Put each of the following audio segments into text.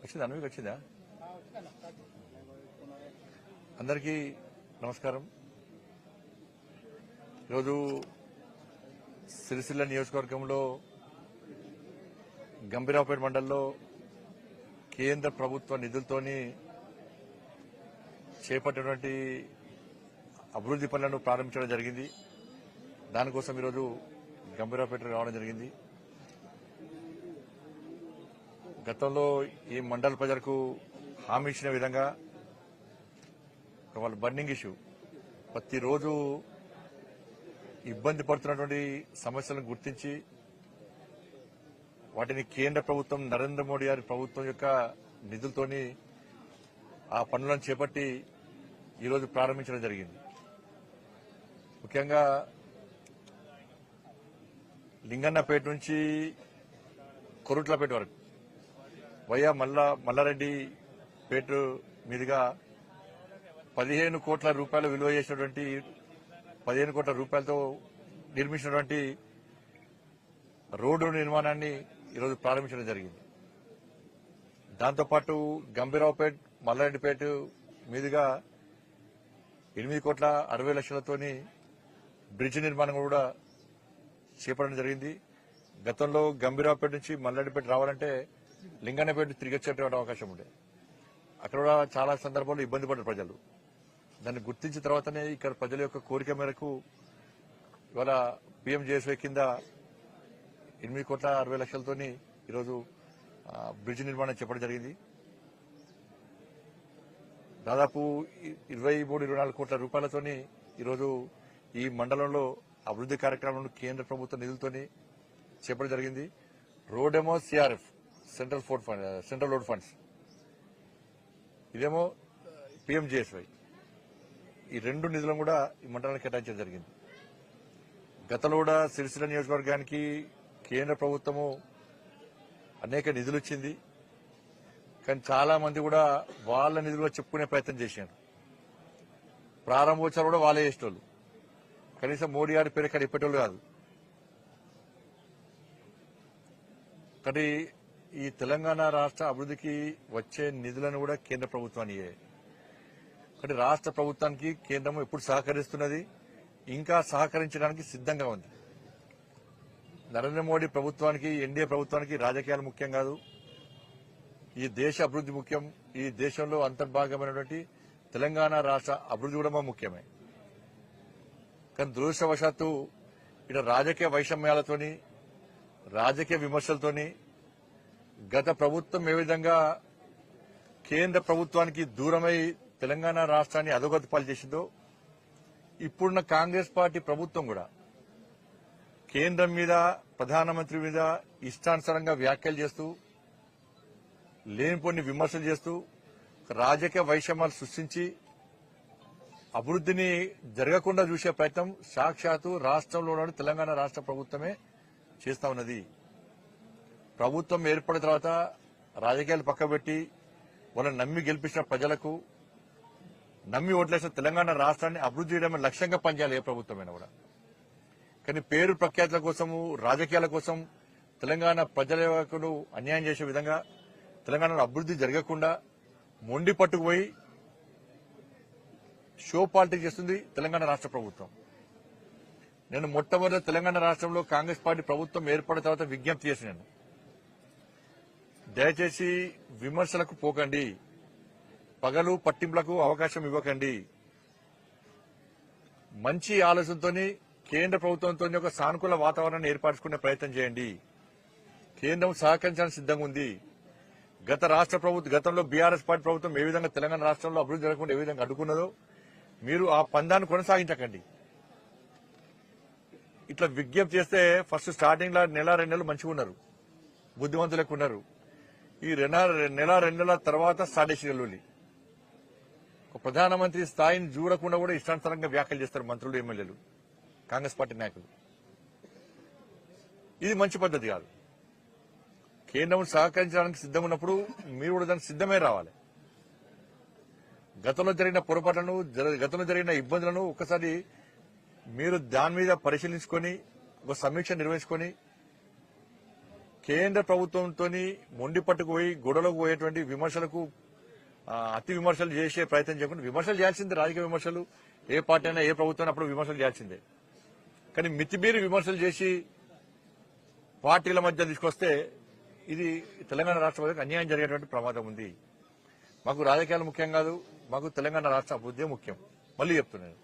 వచ్చిందా? మీకు వచ్చిందా? అందరికీ నమస్కారం. ఈరోజు సిరిసిల్ల నియోజకవర్గంలో గంభీరావుపేట మండలంలో కేంద్ర ప్రభుత్వ నిధులతోని చేపట్టినటువంటి అభివృద్ధి పనులను ప్రారంభించడం జరిగింది. దానికోసం ఈరోజు గంభీరావుపేట రావడం జరిగింది. గతంలో ఈ మండల ప్రజలకు హామీ ఇచ్చిన విధంగా వాళ్ళ బర్నింగ్ ఇష్యూ. ప్రతిరోజు ఇబ్బంది పడుతున్నటువంటి సమస్యలను గుర్తించి వాటిని కేంద్ర ప్రభుత్వం నరేంద్ర మోడీ గారి ప్రభుత్వం యొక్క నిధులతోని ఆ పనులను చేపట్టి ఈరోజు ప్రారంభించడం జరిగింది. ముఖ్యంగా లింగన్నపేట నుంచి కొరుట్లపేట వరకు వయ్యా మల్లా మల్లారెడ్డి పేట మీదుగా పదిహేను కోట్ల రూపాయలు విలువ చేసినటువంటి పదిహేను కోట్ల రూపాయలతో నిర్మించినటువంటి రోడ్డు నిర్మాణాన్ని ఈరోజు ప్రారంభించడం జరిగింది. దాంతోపాటు గంభీరావుపేట్ మల్లారెడ్డిపేట మీదుగా ఎనిమిది కోట్ల అరవై లక్షలతోని బ్రిడ్జ్ నిర్మాణం కూడా చేపట్టడం జరిగింది. గతంలో గంభీరావుపేట నుంచి మల్లారెడ్డిపేట రావాలంటే లింగన్నపేట తిరిగి వచ్చేటువంటి అవకాశం ఉండే. అక్కడ కూడా చాలా సందర్భాల్లో ఇబ్బంది పడ్డారు ప్రజలు. దాన్ని గుర్తించిన తర్వాతనే ఇక్కడ ప్రజల యొక్క కోరిక మేరకు ఇవాళ పిఎంజేఎస్వై కింద ఎనిమిది కోట్ల అరవై లక్షలతోని ఈరోజు బ్రిడ్జ్ నిర్మాణం చెప్పడం జరిగింది. దాదాపు ఇరవై మూడు ఇరవై నాలుగు కోట్ల రూపాయలతోని ఈరోజు ఈ మండలంలో అభివృద్ధి కార్యక్రమాలను కేంద్ర ప్రభుత్వ నిధులతోని చెప్పడం జరిగింది. రోడెమో CRF. Central ford fund central road funds. ఇదేమో పిఎంజేఎస్వై. ఈ రెండు నిధులను కూడా ఈ మండలానికి కేటాయించడం జరిగింది. గతంలో కూడా సిరిసిల్ల నియోజకవర్గానికి కేంద్ర ప్రభుత్వము అనేక నిధులు ఇచ్చింది కానీ చాలా మంది కూడా వాళ్ళ నిధులుగా చెప్పుకునే ప్రయత్నం చేశారు. ప్రారంభోత్సవాలు కూడా వాళ్ళే చేసేటోళ్ళు. కనీసం మోడీ గారి పేరు ఇక్కడ ఇప్పేటోళ్ళు కాదు. కానీ ఈ తెలంగాణ రాష్ట్ర అభివృద్ధికి వచ్చే నిధులను కూడా కేంద్ర ప్రభుత్వానియే కానీ రాష్ట్ర ప్రభుత్వానికి కేంద్రం ఎప్పుడు సహకరిస్తున్నది ఇంకా సహకరించడానికి సిద్ధంగా ఉంది. నరేంద్ర మోడీ ప్రభుత్వానికి ఎన్డీఏ ప్రభుత్వానికి రాజకీయాలు ముఖ్యం కాదు. ఈ దేశ అభివృద్ధి ముఖ్యం. ఈ దేశంలో అంతర్భాగమైనటువంటి తెలంగాణ రాష్ట్ర అభివృద్ధి కూడా ముఖ్యమే. కానీ దురదృష్టవశాత్తు ఇక్కడ రాజకీయ వైషమ్యాలతోని రాజకీయ విమర్శలతోని గత ప్రభుత్వం ఏ విధంగా కేంద్ర ప్రభుత్వానికి దూరమై తెలంగాణ రాష్ట్రాన్ని అధోగతి పాలు చేసిందో ఇప్పుడున్న కాంగ్రెస్ పార్టీ ప్రభుత్వం కూడా కేంద్రం మీద ప్రధానమంత్రి మీద ఇష్టానుసారంగా వ్యాఖ్యలు చేస్తూ లేనిపోని విమర్శలు చేస్తూ రాజకీయ వైషమ్యాలు సృష్టించి అభివృద్ధిని జరగకుండా చూసే ప్రయత్నం సాక్షాత్తు రాష్ట్రంలో తెలంగాణ రాష్ట్ర ప్రభుత్వమే చేస్తా ఉన్నది. ప్రభుత్వం ఏర్పడిన తర్వాత రాజకీయాలు పక్కబెట్టి వాళ్ళని నమ్మి గెలిపించిన ప్రజలకు నమ్మి ఓట్లేసిన తెలంగాణ రాష్ట్రాన్ని అభివృద్ధి చేయడమే లక్ష్యంగా పనిచేయాలి ఏ ప్రభుత్వమైనా కూడా. కానీ పేరు ప్రఖ్యాతుల కోసము రాజకీయాల కోసం తెలంగాణ ప్రజలకు అన్యాయం చేసే విధంగా తెలంగాణలో అభివృద్ధి జరగకుండా మొండి పట్టుకుపోయి షో పాలిటిక్స్ చేస్తుంది తెలంగాణ రాష్ట్ర ప్రభుత్వం. నేను మొట్టమొదటి తెలంగాణ రాష్ట్రంలో కాంగ్రెస్ పార్టీ ప్రభుత్వం ఏర్పడిన తర్వాత విజ్ఞప్తి చేసినాను దయచేసి విమర్శలకు పోకండి. పగలు పట్టింపులకు అవకాశం ఇవ్వకండి. మంచి ఆలోచనతో కేంద్ర ప్రభుత్వంతో ఒక సానుకూల వాతావరణాన్ని ఏర్పరచుకునే ప్రయత్నం చేయండి. కేంద్రం సహకరించడానికి సిద్ధంగా ఉంది. గత రాష్ట్ర ప్రభుత్వం గతంలో బీఆర్ఎస్ పార్టీ ప్రభుత్వం ఏ విధంగా తెలంగాణ రాష్ట్రంలో అభివృద్ధి జరగకుండా ఏ విధంగా అడ్డుకున్నదో మీరు ఆ పందాన్ని కొనసాగించకండి. ఇట్లా విజ్ఞప్తి చేస్తే ఫస్ట్ స్టార్టింగ్లో నెల రెండు నెలలు మంచిగా ఉన్నారు బుద్ధిమంతులకు ఉన్నారు ఈ రెన నెల రెండు నెలల తర్వాత స్టార్ట్ ఒక ప్రధానమంత్రి స్థాయిని చూడకుండా కూడా ఇష్టానుసారంగా వ్యాఖ్యలు చేస్తారు మంత్రులు ఎమ్మెల్యేలు కాంగ్రెస్ పార్టీ నాయకులు. ఇది మంచి పద్ధతి కాదు. కేంద్రం సహకరించడానికి సిద్ధం ఉన్నప్పుడు మీరు కూడా దానికి సిద్ధమే రావాలి. గతంలో జరిగిన పొరపాట్లను గతంలో జరిగిన ఇబ్బందులను ఒక్కసారి మీరు దాని మీద పరిశీలించుకొని ఒక సమీక్ష నిర్వహించుకొని కేంద్ర ప్రభుత్వంతో మొండి పట్టుకు పోయి గొడవలకు పోయేటువంటి విమర్శలకు అతి విమర్శలు చేసే ప్రయత్నం చేయకుండా విమర్శలు చేయాల్సిందే రాజకీయ విమర్శలు. ఏ పార్టీ అయినా ఏ ప్రభుత్వం అప్పుడు విమర్శలు చేయాల్సిందే. కానీ మితిమీరి విమర్శలు చేసి పార్టీల మధ్య తీసుకొస్తే ఇది తెలంగాణ రాష్ట్ర అన్యాయం జరిగేటువంటి ప్రమాదం ఉంది. మాకు రాజకీయాలు ముఖ్యం కాదు మాకు తెలంగాణ రాష్ట్ర అభివృద్ధి ముఖ్యం. మళ్ళీ చెప్తున్నాను.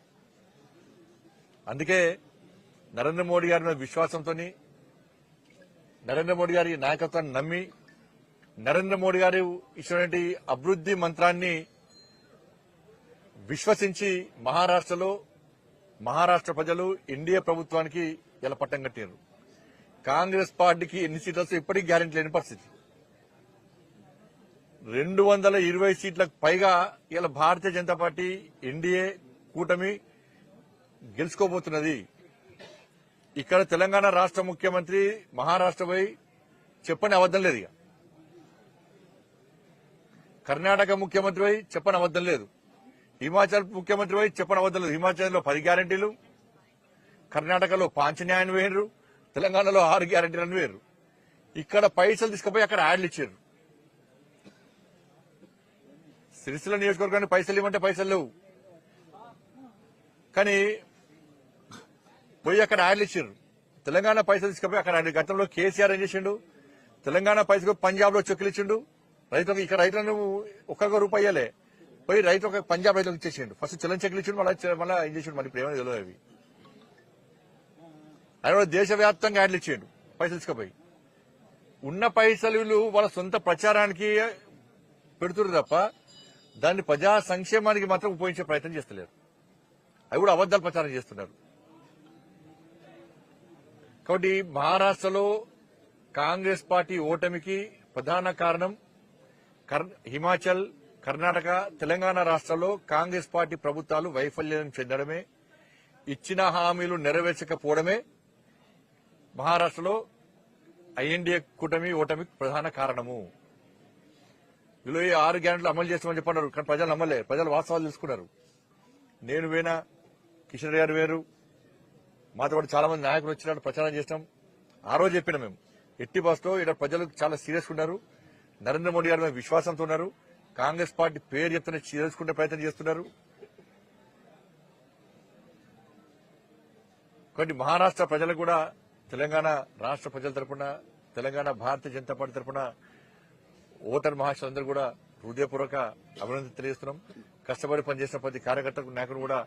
అందుకే నరేంద్ర మోడీ గారి మీద విశ్వాసంతో నరేంద్ర మోడీ గారి నాయకత్వాన్ని నమ్మి నరేంద్ర మోడీ గారు ఇచ్చినటువంటి అభివృద్ధి మంత్రాన్ని విశ్వసించి మహారాష్ట్రలో మహారాష్ట్ర ప్రజలు ఎన్డీఏ ప్రభుత్వానికి ఇలా పట్టం కట్టారు కాంగ్రెస్ పార్టీకి ఎన్ని సీట్లు వస్తే ఇప్పటికీ గ్యారెంటీ లేని పరిస్థితి. రెండు వందల ఇరవై సీట్లకు పైగా ఇలా భారతీయ జనతా పార్టీ ఎన్డీఏ కూటమి గెలుచుకోబోతున్నది. ఇక్కడ తెలంగాణ రాష్ట్ర ముఖ్యమంత్రి మహారాష్ట్ర పోయి చెప్పని అబద్దం లేదు ఇక. కర్ణాటక ముఖ్యమంత్రి పోయి చెప్పని అబద్దం లేదు. హిమాచల్ ముఖ్యమంత్రి పోయి చెప్పని అబద్దం లేదు. హిమాచల్లో పది గ్యారంటీలు కర్ణాటకలో పాంచన్యాయం వేయరు తెలంగాణలో ఆరు గ్యారంటీలను వేయరు. ఇక్కడ పైసలు తీసుకుపోయి అక్కడ యాడ్లు ఇచ్చారు. సిరిసిల్ల నియోజకవర్గానికి పైసలు ఇవ్వమంటే పైసలు లేవు. కానీ పోయి అక్కడ యాడ్లు ఇచ్చారు తెలంగాణ పైసలు తీసుకుపోయి అక్కడ గతంలో కేసీఆర్ ఏం చేసిండు? తెలంగాణ పైసలు పంజాబ్లో చెక్కులు ఇచ్చిండు. రైతులకు ఇక్కడ రైతులను ఒక్కొక్క రూపాయి ఇయ్యలే. పోయి రైతు ఒక పంజాబ్ రైతులకు ఇచ్చేసిండు. ఫస్ట్ చలం చెక్కులు ఇచ్చిండు మళ్ళీ మళ్ళీ ఏం చేసిండు? మళ్ళీ ప్రేమ తెలియదు అవి. ఆయన కూడా దేశవ్యాప్తంగా యాడ్లు ఇచ్చిండు పైసలు తీసుకుపోయి. ఉన్న పైసలు వాళ్ళ సొంత ప్రచారానికి పెడుతున్నారు తప్ప దాన్ని ప్రజా సంక్షేమానికి మాత్రం ఉపయోగించే ప్రయత్నం చేస్తలేరు. అవి కూడా అబద్దాలు ప్రచారం చేస్తున్నారు. కాబట్టి మహారాష్ట్రలో కాంగ్రెస్ పార్టీ ఓటమికి ప్రధాన కారణం కర్- హిమాచల్ కర్ణాటక తెలంగాణ రాష్ట్రాల్లో కాంగ్రెస్ పార్టీ ప్రభుత్వాలు వైఫల్యం చెందడమే ఇచ్చిన హామీలు నెరవేర్చకపోవడమే మహారాష్ట్రలో ఐఎన్డీఏ కూటమి ఓటమికి ప్రధాన కారణము. వీళ్ళు ఈ ఆరు గ్యారెంట్లు అమలు చేస్తామని చెప్పన్నారు కానీ ప్రజలు నమ్మలేరు ప్రజలు వాస్తవాలు తెలుసుకున్నారు. నేను వేనా కిషన్ రెడ్డి గారు వేరు మాతో పాటు చాలా మంది నాయకులు వచ్చినట్టు ప్రచారం చేసినాం. ఆ రోజు చెప్పిన మేము. ఎట్టి బస్తో ఇక్కడ ప్రజలు చాలా సీరియస్ ఉన్నారు. నరేంద్ర మోడీ గారి మీద విశ్వాసంతో ఉన్నారు. కాంగ్రెస్ పార్టీ పేరు చెప్తూనే చేసుకునే ప్రయత్నం చేస్తున్నారు. కాబట్టి మహారాష్ట్ర ప్రజలు కూడా తెలంగాణ రాష్ట్ర ప్రజల తరపున తెలంగాణ భారతీయ జనతా పార్టీ తరపున ఓటర్ మహాశయులందరూ కూడా హృదయపూర్వక అభినందన తెలియజేస్తున్నాం. కష్టపడి పనిచేసిన ప్రతి కార్యకర్తకు నాయకుడు కూడా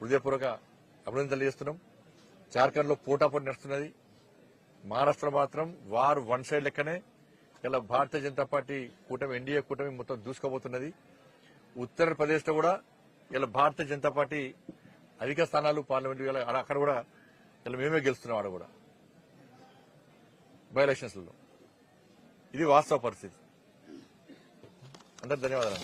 హృదయపూర్వక అభినందన తెలియజేస్తున్నాం. జార్ఖండ్లో పోటాపోటీ నడుస్తున్నది. మహారాష్ట్ర మాత్రం వారు వన్ సైడ్ లెక్కనే ఇలా భారతీయ జనతా పార్టీ కూటమి ఎన్డీఏ కూటమి మొత్తం దూసుకోబోతున్నది ఉత్తరప్రదేశ్లో కూడా ఇలా భారతీయ జనతా పార్టీ అధిక స్థానాలు పార్లమెంట్ ఇలా అక్కడ కూడా ఇలా మేమే గెలుస్తున్నాం ఆడ కూడా. బై ఎలక్షన్స్లో ఇది వాస్తవ పరిస్థితి. అందరు ధన్యవాదాలు